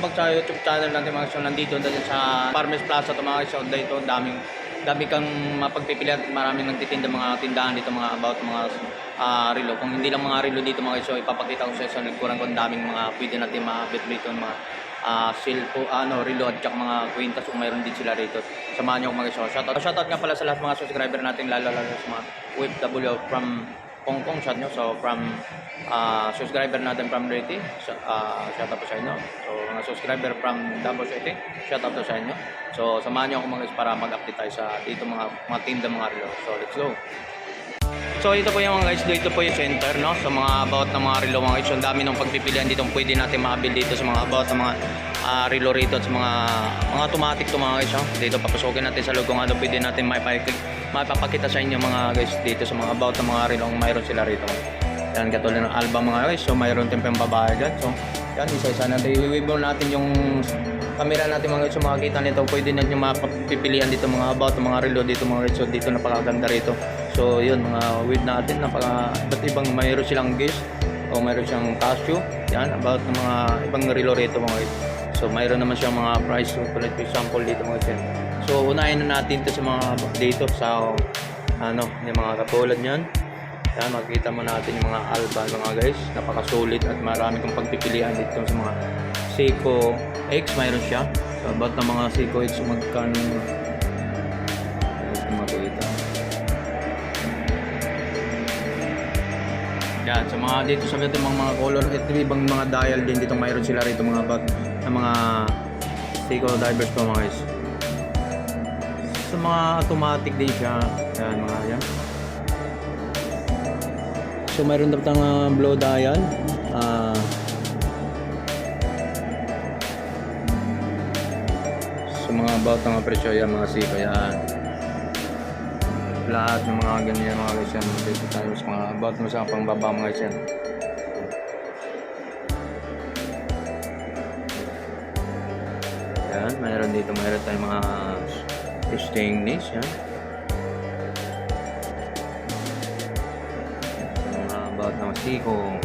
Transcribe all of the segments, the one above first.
Welcome back sa YouTube channel natin mga show. Nandito natin sa Farmers Plaza to mga show. Dito daming dami kang mapagpipilian. Maraming nagtitinda mga tindahan dito mga about mga ah, relo. Kung hindi lang mga relo dito mga show, ipapakita ko sa iyo sa likuran kung daming mga pwede natin mabit dito mga ah silpo, ano, relo at saka mga kwintas kung mayroon din sila rito. Samahan niyo ako mga show. Shoutout, shoutout nga pala sa lahat mga subscriber natin lalo lalo sa mga OFW from Hong Kong shout nyo. So from ah, subscriber natin from Leyte, ah, shout out po sa inyo. So mga subscriber from Davao City, shout out po sa inyo. So samahan nyo ako mga guys para mag-update tayo sa dito mga mga tinda mga relo. So let's go. So ito po yung mga guys, dito po yung center no sa mga about ng mga relo mga guys. Ang dami ng pagpipilian dito pwede natin maabil dito sa mga about ng mga ah, relo rito sa mga mga automatic to mga guys. No? Dito papasokin natin sa loob kung ano pwede natin maipakita, maipapakita sa inyo mga guys dito sa mga about ng mga relo ang mayroon sila rito. Yan katulad ng album mga guys. So mayroon din pang babae dyan. So yan isa-isa natin. I-wibble natin yung camera natin mga guys. So makikita nito pwede natin yung mapipilian dito mga about ng mga relo dito mga guys. So dito napakaganda rito. So yun mga weed natin napaka iba't ibang mayroon silang gauge o mayroon siyang casio. Yan about ng mga ibang relo rito mga guys. So mayroon naman siyang mga price so for example dito mga guys. So unahin na natin to sa mga dito sa ano yung mga katulad niyan. Yan, makikita mo natin yung mga Alba mga guys. Napakasulit at marami kong pagpipilian dito sa mga Seiko X. Mayroon siya. So, about ng mga Seiko X magkano makikita. Yan, sa mga dito sa mga mga color, ito ibang mga dial din dito mayroon sila rito mga about ng mga Seiko divers ko mga guys. Sa mga automatic din siya. Yan mga yan. So mayroon dapat ang uh, blow dial. Ah sa mga about ng mga presyo yan, mga siko yan. Lahat ng mga ganyan mga guys yan. Dito tayo sa mga about mo sa pangbaba mga guys yan. Yan, mayroon dito, mayroon tayong mga stainless yan. mga about ng siko.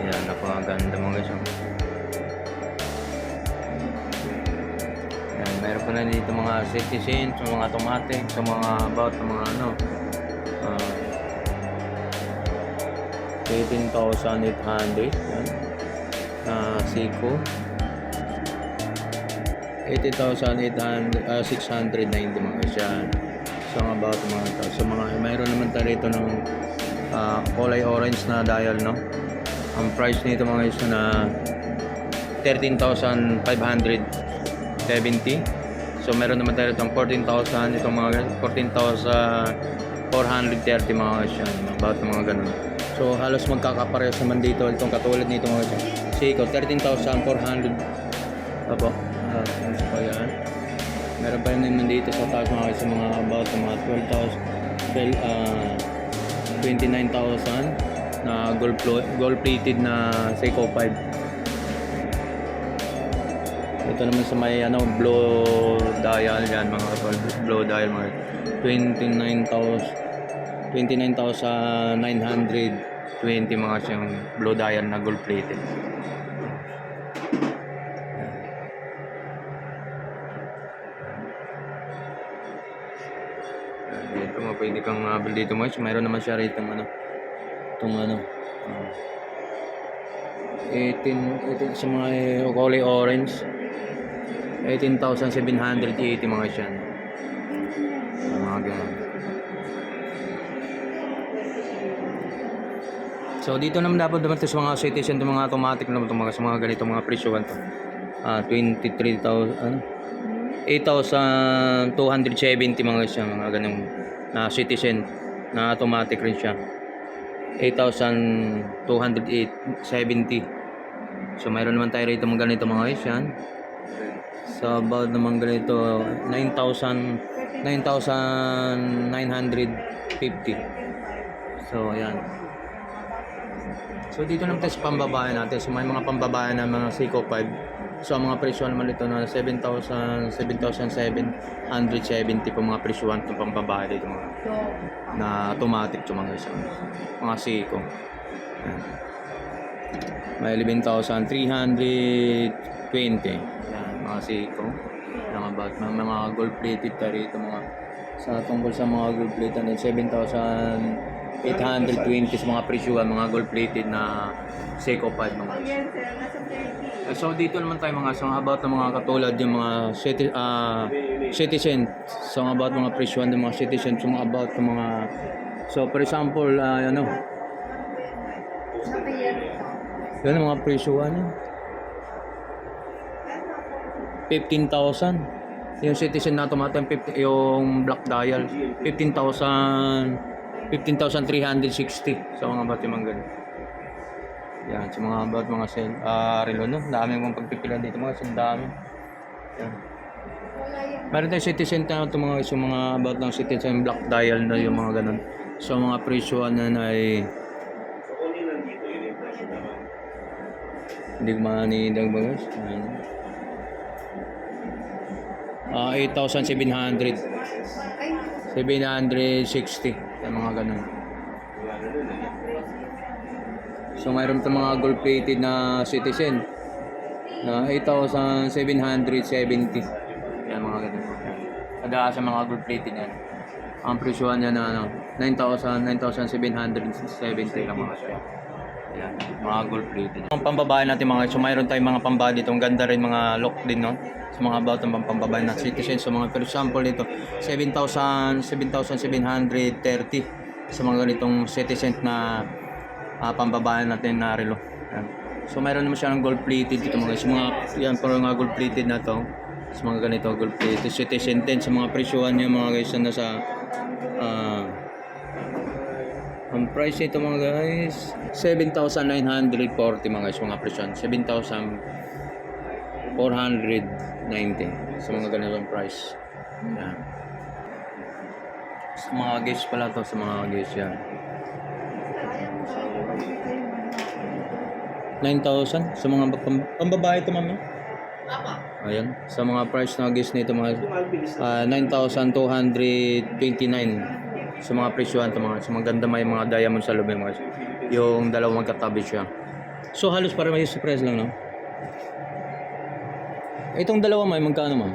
Ayan, napakaganda mga guys. oh. Ayan, meron pa na dito mga citizen, sa mga automatic, sa mga about mga ano. 18,800. Yan. Uh, Seiko. 80,800, ah, 690 mga guys yan. So about mga to. So mga, mayroon naman tayo rito ng ah, kulay orange na dial, no? Ang price nito mga guys na 13,570. So meron naman tayo rito ng 14,000, itong mga gan- 14,430 mga yan. About mga ganun. So halos magkakaparehas naman dito itong katulad nito mga guys. Seiko 13,400 Apo. Ah, uh, pa yan. Meron pa naman dito sa taas mga sa mga about sa mga 12,000 12, ah 29,000 na gold gold plated na Seiko 5. Ito naman sa may ano blow dial yan mga kapal blow dial mga 29,000 29,920 mga siyang blow dial na gold plated. Dito mo pwede kang mabil dito mo. Mayroon naman siya rito ano. Itong ano. ah, 18, 18 sa mga eh, kulay orange. 18,780 mga siya. Mga ganun. So dito naman dapat naman sa mga citizen itong mga automatic naman itong mga sa mga ganito mga presyo to. Ah 23,000 ano? 8,270 mga yan, mga ganung na citizen na automatic rin siya. 8,270 so mayroon naman tayo rito mga ganito mga guys yan. So about naman ganito 9,000 9,950 so yan So dito naman tayo sa pambabae natin. So may mga pambabae na mga Seiko 5. So ang mga presyo naman ito na 7,000, 7,770 po mga presyuhan ng pambabae dito mga na automatic yung mga isang mga Seiko. Ayan. May 11,320 mga Seiko. Mga, bat, mga, mga gold plated tayo rito mga sa tungkol sa mga gold plated 7,000 820 sa mga presyuhan, mga gold-plated na Seiko pad mga. So dito naman tayo mga so, about ng mga katulad yung mga city, uh, ah, citizen so, about mga presyuhan ng mga citizen so, about ng mga So for example, ah, uh, ano Yan ang mga presyuhan niya. 15,000 yung citizen na tumatang yung black dial 15,000 15,360. So mga mga ganun. Yan, sa mga about mga sel, ah, relo, no? Dami mong pagpipila dito mga, sa dami. Yan. Meron tayong citizen na ito mga, so mga about ng citizen black dial na yung mga ganun. So mga presyuhan na na ay hindi ko manindag ba guys? Ayan. Ah, 8,700. Ay, 760. Yung mga ganun. So mayroon itong mga gold plated na citizen na 8,770. Yan mga ganun. Kada sa mga gold plated yan. Ang presyuhan niya na ano, 9,000, 9,770 lang mga siya. Yan, mga gold plated. Ang pambabae natin mga, so mayroon tayong mga pambabae dito. Ang ganda rin mga look din, no? Sa mga about ng pambabae na citizen. So mga, for example dito, 7,000, 7,730 sa mga ganitong citizen na uh, pambabae natin na relo. Yan. So mayroon naman siya ng gold plated dito mga guys. Mga, yan, pero mga gold plated na to. Sa mga ganito gold plated. Citizen 10 sa mga presyuhan niya mga guys na nasa ah ang price nito mga guys, 7,940 mga guys, mga presyon. 7,490 sa mga ganitong price. Yan. Sa mga guys pala to, sa mga guys yan. 9,000 sa mga pam- pambabae ito mama. Ayan, sa mga price na guys nito mga ah, 9,229 sa mga presyuhan to mga sa maganda may mga diamond sa loob mga yung dalawang magkatabi siya. So halos para may surprise lang no. Itong dalawa may magkano ma'am?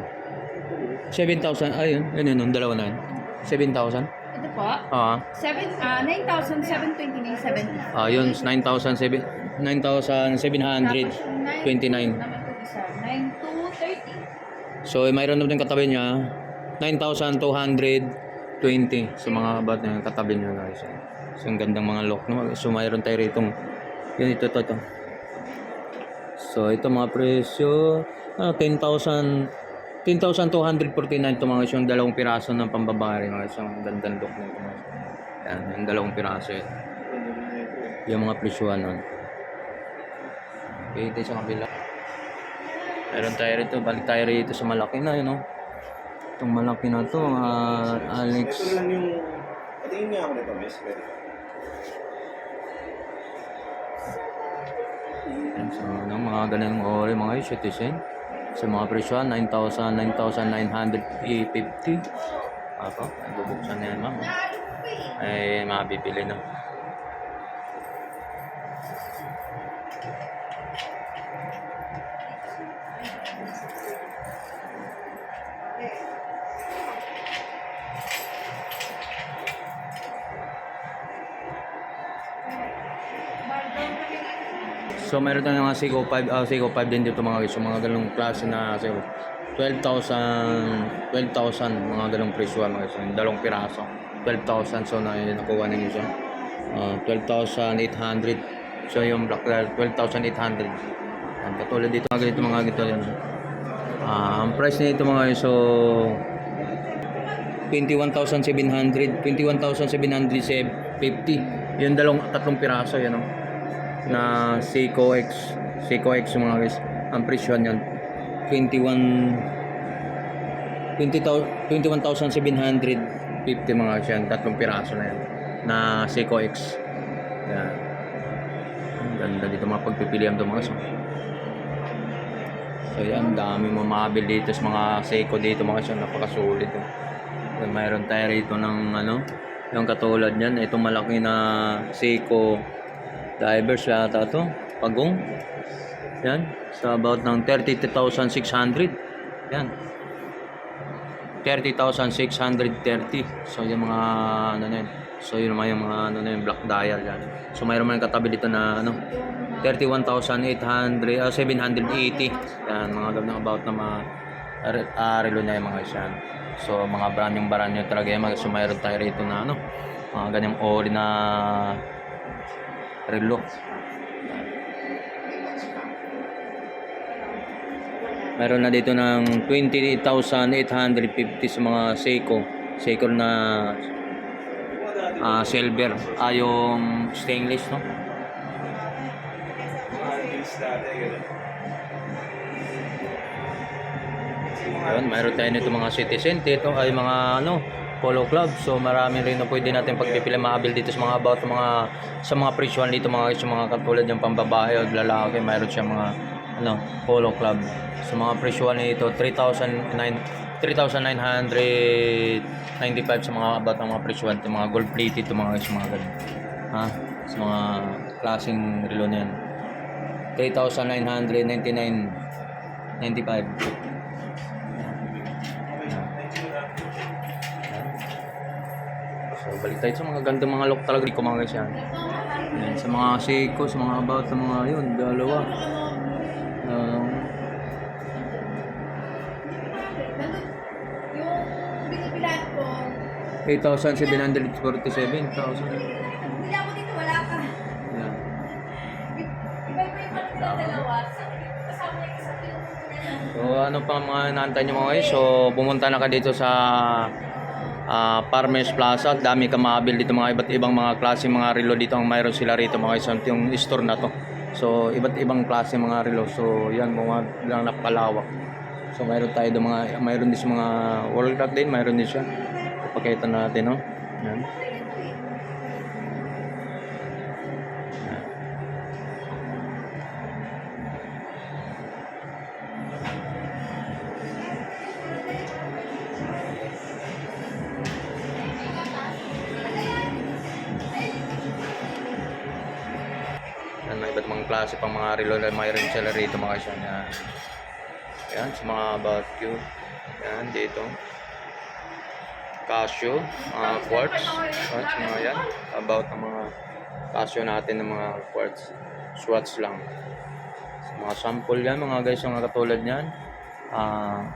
7,000 ayun, yun yun, yung dalawa na yun. 7,000? ito po, Ah, seven, ah 9,729.70. ah yun, 9,700 9,729. Naman po isa, 9,230. So, eh, mayroon naman yung katabi niya, 9,220 sa mga bat na katabi niya guys. So, ang gandang mga lock. No? So, mayroon tayo rito. Yun, ito, ito, ito. So, ito mga presyo, ano, 10,000 10,249 ito mga guys, yung dalawang piraso ng pambabae mga guys. Ang gandang look na ito mga guys. Yan, yung dalawang piraso yun. Yung mga presyuhan nun. Okay, ito sa kabila. Meron tayo rito, balik tayo rito sa malaki na, yun, no? Itong malaki na to, ah, Alex. Ito lang yung... Patingin niya ako nito, miss. Pwede. So, ano, mga ganang ori, mga yun, citizen. Sa mga presyon, 9,000, 9,950. Ako, bubuksan na yan, ma'am. Ay, mabibili na. So meron tayong mga Seiko 5, ah Seiko 5 din dito mga guys. So, mga ganung klase na Seiko. 12,000, 12,000 mga ganung presyo mga guys. Dalawang piraso. 12,000 so na yun nakuha ninyo siya. Ah, 12,800. So yung black dial 12,800. Yan, katulad dito mga ganito mga ganito yan. Ah, ang price nito mga guys so 21,700, 21,750. Yung dalawang tatlong piraso yan oh na Seiko X Seiko X yung mga guys ang presyo niyan 21 20,000 21,750 mga guys yan tatlong piraso na yan na Seiko X yan Ganda dito mga pagpipilian to mga so. So yan, dami mamabil dito sa mga Seiko dito mga. Napakasulit. Oh. Yan, mayroon tayo rito ng ano, yung katulad niyan, itong malaki na Seiko divers yata to, pagong. Yan, sa about ng 32,600. Yan. 30,630. So yung mga ano na yun. So yun naman yung mga ano na yun, black dial yan. So mayroon man katabi dito na ano 31,800 ah, 780. Yan mga ganun about na mga ah, relo na yung mga isyan. So mga brand yung brand nyo talaga mga so mayroon tayo rito na ano mga ganyang ori na relo. Meron na dito ng 28,850 sa mga Seiko. Seiko na ah, silver. Ah, yung stainless, no? Ayun, mayroon tayo nito mga citizen. Dito ay mga ano, polo club. So marami rin na pwede natin pagpipila maabil dito sa mga about mga sa mga presyuan dito mga sa mga katulad yung pambabae o lalaki. Mayroon siya mga ano, polo club. So mga presyuan nito 3,900 3,995 sa mga about ng mga presyuan, yung mga gold plated, yung mga sa mga ganun. Ha? Sa mga klaseng relo na yan. 3,999 So, balik tayo sa mga ganda mga look talaga di ko mga guys yan. Yan, sa mga Seiko, sa mga about, sa mga yun, dalawa. Um, Nandun, yung binibilan ko, 8,747,000. Hindi ako dito, wala ka. Yan. Iba-iba yung mga dalawa. Kasama yung isa So, ano pa mga inaantay nyo mga guys? So, pumunta na ka dito sa ah, Farmers Plaza. Dami ka maabil dito mga iba't ibang mga klase mga relo dito ang mayroon sila rito mga guys. Yung store na to. So, iba't ibang klase mga relo. So, yan mga lang napalawak. So, mayroon tayo doon mga, mayroon din mga world clock din, mayroon din siya. Ipakita natin, no? Yan. Yan, may iba't mga klase pang mga relo na mayroon sila rito mga siya na yan, sa mga about you. Yan, dito. Casio, mga quartz. Quartz, mga yan. About ang mga Casio natin ng mga quartz. Swatch lang. Sa mga sample yan, mga guys, yung katulad niyan. Ah,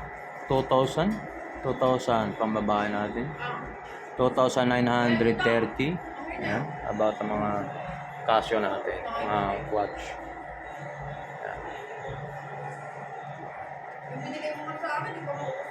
2,000. 2,000 pambabae natin. 2,930. Yan, about ang mga Casio natin, mga watch. Yan. Yung binigay mo sa akin, makukuha.